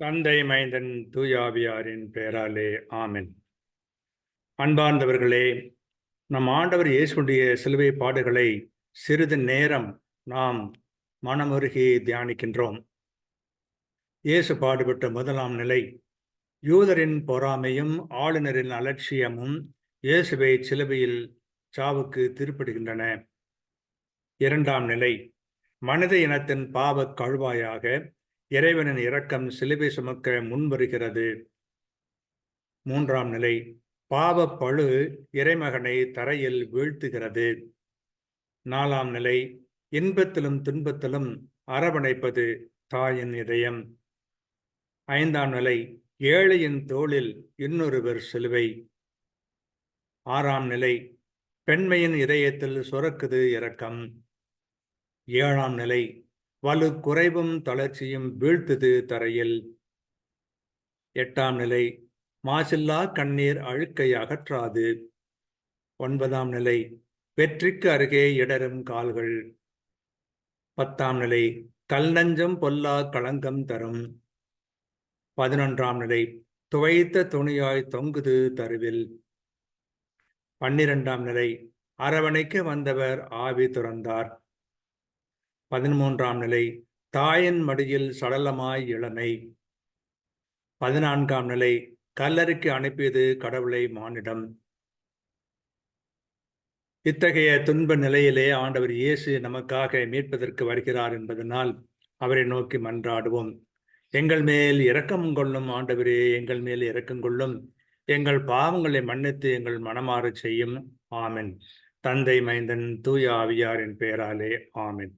தந்தை மைந்தன் தூயாவியாரின் பெயராலே ஆமென். அன்பார்ந்தவர்களே நம் ஆண்டவர் இயேசுடைய சிலுவை பாடுகளை சிறிது நேரம் நாம் மனமுருகி தியானிக்கின்றோம். இயேசு பாடுபட்ட முதலாம் நிலை யூதரின் பொறாமையும் ஆளுநரின் அலட்சியமும் இயேசுவை சிலுவையில் சாவுக்கு திருப்பிடுகின்றன. இரண்டாம் நிலை மனித இனத்தின் பாவக் கழுவாயாக இறைவனின் இரக்கம் சிலுவை சுமக்க முன்வருகிறது. மூன்றாம் நிலை பாவ பழு இறைமகனை தரையில் வீழ்த்துகிறது. நாலாம் நிலை இன்பத்திலும் துன்பத்திலும் அரவணைப்பது தாயின் இதயம். ஐந்தாம் நிலை ஏழையின் தோளில் இன்னொருவர் சிலுவை. ஆறாம் நிலை பெண்மையின் இதயத்தில் சுரக்குது இரக்கம். ஏழாம் நிலை வலு குறைவும் தளர்ச்சியும் வீழ்த்துது தரையில். எட்டாம் நிலை மாசில்லா கண்ணீர் அழுக்கை அகற்றாது ஒன்பதாம் நிலை வெற்றிக்கு அருகே இடரும் கால்கள். பத்தாம் நிலை கல் நஞ்சம் பொல்லா களங்கம் தரும். பதினொன்றாம் நிலை துவைத்த துணியாய் தொங்குது தருவில். பன்னிரெண்டாம் நிலை அரவணைக்கு வந்தவர் ஆவி துறந்தார். பதிமூன்றாம் நிலை தாயின் மடியில் சடலமாய் இளமை பதினான்காம் நிலை கல்லறைக்கு அனுப்பியது கடவுளை மானிடம். இத்தகைய துன்ப நிலையிலே ஆண்டவர் இயேசு நமக்காக மீட்பதற்கு வருகிறார் என்பதனால் அவரை நோக்கி மன்றாடுவோம். எங்கள் மேல் இரக்கம் கொள்ளும் ஆண்டவரே எங்கள் மேல் இரக்கம் கொள்ளும். எங்கள் பாவங்களை மன்னித்து எங்கள் மனமாறு செய்யும். ஆமென். தந்தை மைந்தன் தூய ஆவியாரின் பெயராலே ஆமென்.